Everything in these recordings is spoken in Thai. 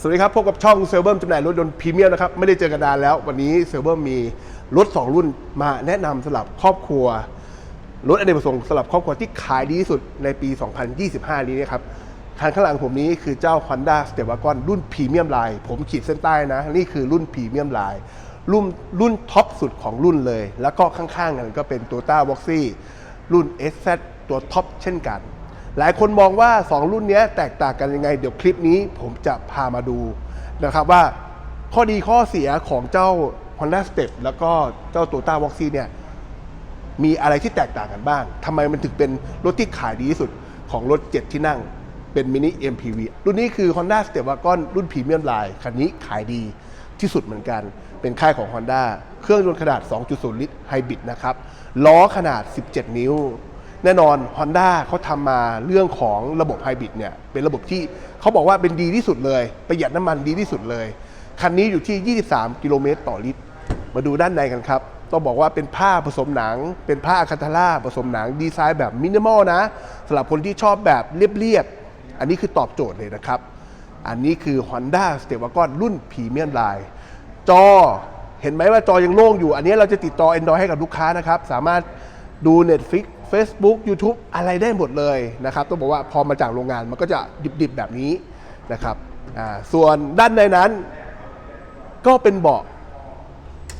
สวัสดีครับ พบกับช่องเซลเบิร์มจำหน่ายรถยนต์พรีเมียมนะครับ ไม่ได้เจอกันนานแล้ว วันนี้เซลเบิร์มมีรถ 2 รุ่นมาแนะนำสำหรับครอบครัว รถอเนกประสงค์สำหรับครอบครัวที่ขายดีที่สุดในปี 2025 นี้นะครับคันข้างหลังผมนี้คือเจ้า Honda s t e p w a g o n รุ่นพรีเมียมไลน์ผมขีดเส้นใต้นะ นี่คือรุ่นพรีเมียมไลน์รุ่นรุ่นท็อปสุดของรุ่นเลย แล้วก็ข้างๆกันก็เป็น Toyota v o x y รุ่น SZ ตัวท็อปเช่นกัน หลายคนมองว่า 2 รุ่นนี้แตกต่างกันยังไง เดี๋ยวคลิปนี้ผมจะพามาดูนะครับว่าข้อดีข้อเสียของเจ้า Honda Step แล้วก็เจ้า Toyota v o x y เนี่ยมีอะไรที่แตกต่างกันบ้างทำไมมันถึงเป็นรถที่ขายดีที่สุดของรถ 7 ที่นั่งเป็นมินิ MPV รุ่นนี้คือ Honda Step Wagon รุ่นพรีเมียมไลน์คันนี้ขายดีที่สุดเหมือนกัน เป็นค่ายของ Honda เครื่องยนต์ขนาด 2.0 ลิตรไฮบริดนะครับ ล้อขนาด 17 นิ้ว แน่นอน Honda เขาทำมาเรื่องของระบบไฮบริดเนี่ยเป็นระบบที่เขาบอกว่าเป็นดีที่สุดเลย ประหยัดน้ำมันดีที่สุดเลย คันนี้อยู่ที่ 23 กิโลเมตรต่อลิตร มาดูด้านในกันครับ ต้องบอกว่าเป็นผ้าผสมหนัง เป็นผ้าอะคันทาร่าผสมหนังดีไซน์แบบมินิมอลนะสำหรับคนที่ชอบแบบเรียบๆอันนี้คือตอบโจทย์เลยนะครับ อันนี้คือ Honda s t e p w a g o n รุ่นพรีเมียมไลน์จอเห็นไหมว่าจอยังโล่งอยู่ อันนี้เราจะติดต่อ Android ให้กับลูกค้านะครับ สามารถดู Netflix Facebook YouTube อะไรได้หมดเลยนะครับต้องบอกว่าพอมาจากโรงงานมันก็จะดิบๆแบบนี้นะครับส่วนด้านในนั้น ก็เป็นเบาะ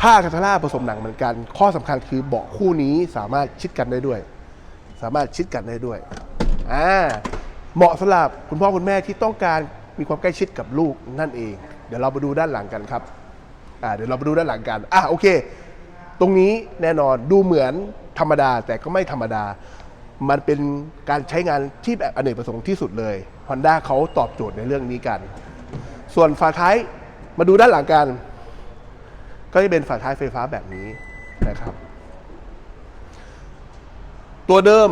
ผ้าคาทาร่าผสมหนังเหมือนกัน ข้อสำคัญคือเบาะคู่นี้สามารถชิดกันได้ด้วย สามารถชิดกันได้ด้วยอ่าเหมาะสำหรับคุณพ่อคุณแม่ที่ต้องการมีความใกล้ชิดกับลูกนั่นเอง เดี๋ยวเรามาดูด้านหลังกันครับอ่าเดี๋ยวเรามาดูด้านหลังกันอะโอเค ตรงนี้แน่นอนดูเหมือน ธรรมดาแต่ก็ไม่ธรรมดา มันเป็นการใช้งานที่แบบอเนกประสงค์ที่สุดเลย Honda เขาตอบโจทย์ในเรื่องนี้กัน ส่วนฝาท้ายมาดูด้านหลังกัน ก็จะเป็นฝาท้ายไฟฟ้าแบบนี้นะครับ ตัวเดิม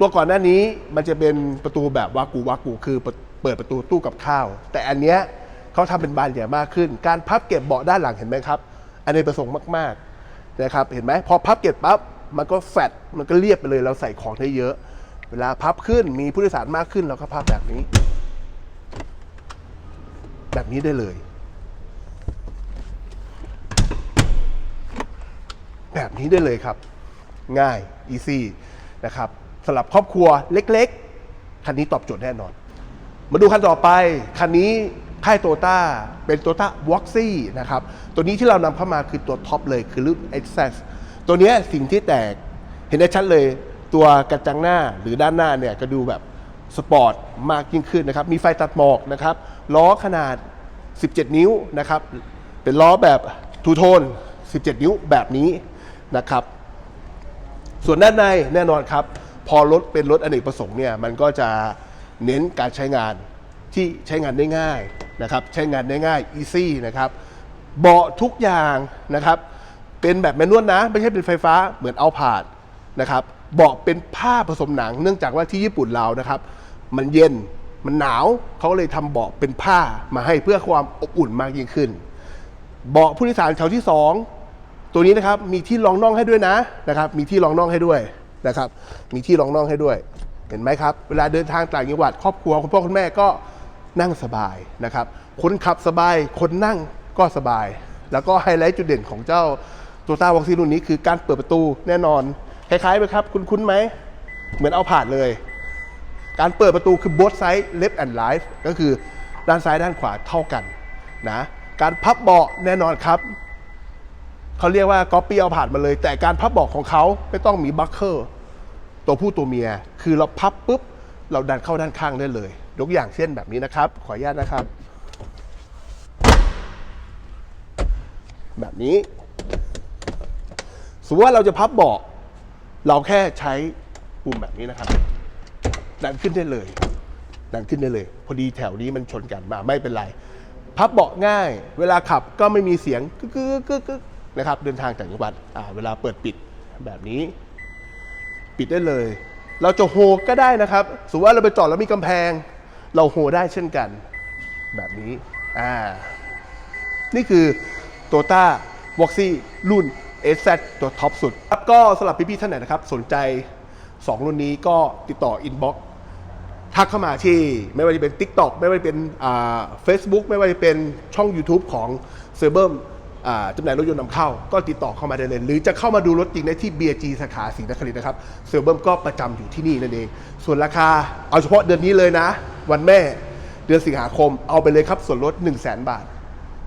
ตัวก่อนหน้านี้มันจะเป็นประตูแบบวากูวากูคือเปิดประตูตู้กับข้าว แต่อันเนี้ยเขาทำเป็นบานใหญ่มากขึ้น การพับเก็บเบาะด้านหลังเห็นไหมครับ อันนี้ประสงค์มากๆนะครับ เห็นไหมพอพับเก็บปั๊บ มันก็แฟดมันก็เรียบไปเลยเราใส่ของได้เยอะ เวลาพับขึ้นมีผู้โดยสารมากขึ้นเราก็พับแบบนี้ แบบนี้ได้เลย แบบนี้ได้เลยครับ ง่าย easy นะครับสำหรับครอบครัวเล็กๆ คันนี้ตอบโจทย์แน่นอน มาดูคันต่อไป คันนี้ค่ายโตต้าเป็นโตต้าวอ x ซี่นะครับ ตัวนี้ที่เรานำเข้ามาคือตัวท็อปเลยคือรุ่น Access ตัวเนี้ยสิ่งที่แตกเห็นได้ชัดเลยตัวกระจังหน้าหรือด้านหน้าเนี่ยก็ดูแบบสปอร์ตมากยิ่งขึ้นนะครับ มีไฟตัดหมอกนะครับ ล้อขนาด 17 นิ้วนะครับ เป็นล้อแบบทูโทน 17 นิ้วแบบนี้นะครับ ส่วนด้านในแน่นอนครับ พอรถเป็นรถอเนกประสงค์เนี่ย มันก็จะเน้นการใช้งานที่ใช้งานได้ง่ายนะครับ ใช้งานได้ง่าย easy นะครับ เบาะทุกอย่างนะครับ เป็นแบบแมนนวลนะ ไม่ใช่เป็นไฟฟ้าเหมือนเอาผาดนะครับเบาะเป็นผ้าผสมหนัง เนื่องจากว่าที่ญี่ปุ่นเรานะครับ มันเย็นมันหนาวเขาก็เลยทำเบาะเป็นผ้ามาให้เพื่อความอบอุ่นมากยิ่งขึ้น เบาะผู้โดยสารแถวที่ 2 ตัวนี้นะครับมีที่รองน่องให้ด้วยนะนะครับ มีที่รองน่องให้ด้วยนะครับ มีที่รองน่องให้ด้วย เห็นไหมครับ เวลาเดินทางต่างจังหวัดครอบครัวคุณพ่อคุณแม่ก็นั่งสบายนะครับคนขับสบายคนนั่งก็สบาย แล้วก็ไฮไลท์จุดเด่นของเจ้า ตัวต้าวอ x ซี่รุ่นนี้คือการเปิดประตูแน่นอน คล้ายๆไหมครับ คุณคุ้นไหม เหมือนเอาผ่านเลย การเปิดประตูคือ both side left and right ก็คือด้านซ้ายด้านขวาเท่ากันนะการพับเบาะแน่นอนครับเขาเรียกว่าก๊อปปี้เอาผ่านมาเลย แต่การพับเบาะของเขาไม่ต้องมีบัคเกอร์ตัวผู้ตัวเมีย คือเราพับปุ๊บ เราดันเข้าด้านข้างได้เลย ยกอย่างเช่นแบบนี้นะครับ ขออนุญาตนะครับ แบบนี้ สมมติว่าเราจะพับเบาะเราแค่ใช้ปุ่มแบบนี้นะครับ ดันขึ้นได้เลย ดันขึ้นได้เลย พอดีแถวนี้มันชนกันมาไม่เป็นไร พับเบาะง่าย เวลาขับก็ไม่มีเสียงกึกกึกกึกกึกนะครับเดินทางจากจังหวัดเวลาเปิดปิดแบบนี้ ปิดได้เลย เราจะโฮก็ได้นะครับ สมมติว่าเราไปจอดแล้วมีกำแพง เราโฮได้เช่นกัน แบบนี้อ่านี่คือ t o y o t a v o x y รุ่น SZ ตัวท็อปสุดครับก็สำหรับพี่ๆท่านไหนนะครับ สนใจ 2 รุ่นนี้ก็ติดต่อ inbox ทักเข้ามาที่ไม่ว่าจะเป็น TikTok ไม่ว่าจะเป็นอ่า Facebook ไม่ว่าจะเป็นช่อง YouTube ของเซอร์เบิร์มจำหน่ายรถยนต์นำเข้า ก็ติดต่อเข้ามาได้เลย หรือจะเข้ามาดูรถจริงได้ที่ BG สาขาศรีนครินทร์นะครับเซอร์เบิร์มก็ประจำอยู่ที่นี่นั่นเอง ส่วนราคาเอาเฉพาะเดือนนี้เลยนะ วันแม่เดือนสิงหาคมเอาไปเลยครับส่วนลด 1 0 0 0 0แบาท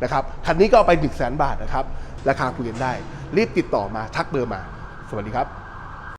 นะครับคันนี้ก็เอาไป 1 0 0 0 0แบาทนะครับราคาคุยกันได้ รีบติดต่อมาทักเบอร์มา สวัสดีครับ